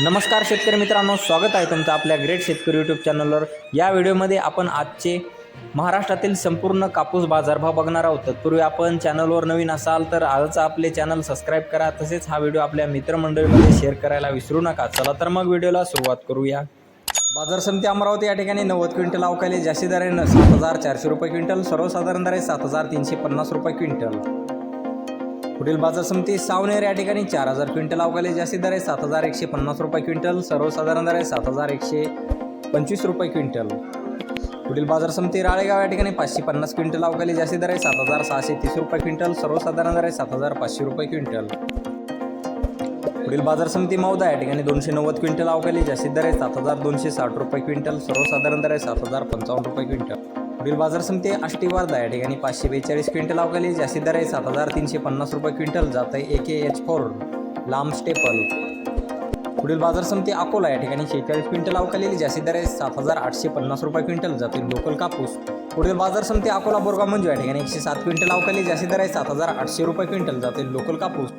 नमस्कार शेतकरी मित्रांनो स्वागत आहे तुमचं आपल्या ग्रेट शेतकरी यूट्यूब चॅनलवर या व्हिडिओमध्ये आपण आजचे महाराष्ट्रातील संपूर्ण कापूस बाजारभाव बघणार आहोत. तत्पूर्वी आपण चॅनलवर नवीन असाल तर आजच आपले चॅनल सबस्क्राईब करा. तसेच हा व्हिडिओ आपल्या मित्रमंडळीमध्ये शेअर करायला विसरू नका. चला तर मग व्हिडिओला सुरुवात करूया. बाजार समिती अमरावती या ठिकाणी नव्वद क्विंटल अवकाली जास्ती दराने सात हजार चारशे रुपये क्विंटल सर्वसाधारण दर आहे सात हजार तीनशे पन्नास रुपये क्विंटल. पुढील बाजार समिती सावनेर या ठिकाणी चार हजार क्विंटल अवकाले जास्तीत दर आहे. सात हजार एकशे पन्नास रुपये क्विंटल. सर्वसाधारण दर आहे सात हजार एकशे पंचवीस रुपये क्विंटल. पुढील बाजार समिती राळेगाव या ठिकाणी पाचशे पन्नास क्विंटल अवकाली जास्तीत दर आहे. सात हजार सहाशे तीस रुपये क्विंटल. सर्वसाधारण दर आहे सात हजार पाचशे रुपये क्विंटल. पुढील बाजार समिती मौदा या ठिकाणी दोनशे नव्वद क्विंटल अवकाली जास्तीत दर आहे सात हजार दोनशे साठ रुपये क्विंटल सर्वसाधारण दर आहे सात हजार पंचावन्न रुपये क्विंटल. पुढील बाजार समिती आष्टी वारदा या ठिकाणी पाचशे बेचाळीस क्विंटल अवकाली जास्तीत दर आहे सात हजार तीनशे पन्नास रुपये क्विंटल जात आहे ए के एच फोर लांब स्टेपल. पुढील बाजार समिती अकोला या ठिकाणी शेहेचाळीस क्विंटल अवकाली जास्तीत दर आहे सात हजार आठशे पन्नास रुपये क्विंटल जातील लोकल कापूस. पुढील बाजार समिती अकोला बोरगाव मंजू या ठिकाणी एकशे सात क्विंटल अवकाली जास्तीत दर आहे सात हजार आठशे रुपये क्विंटल जातील लोकल कापूस.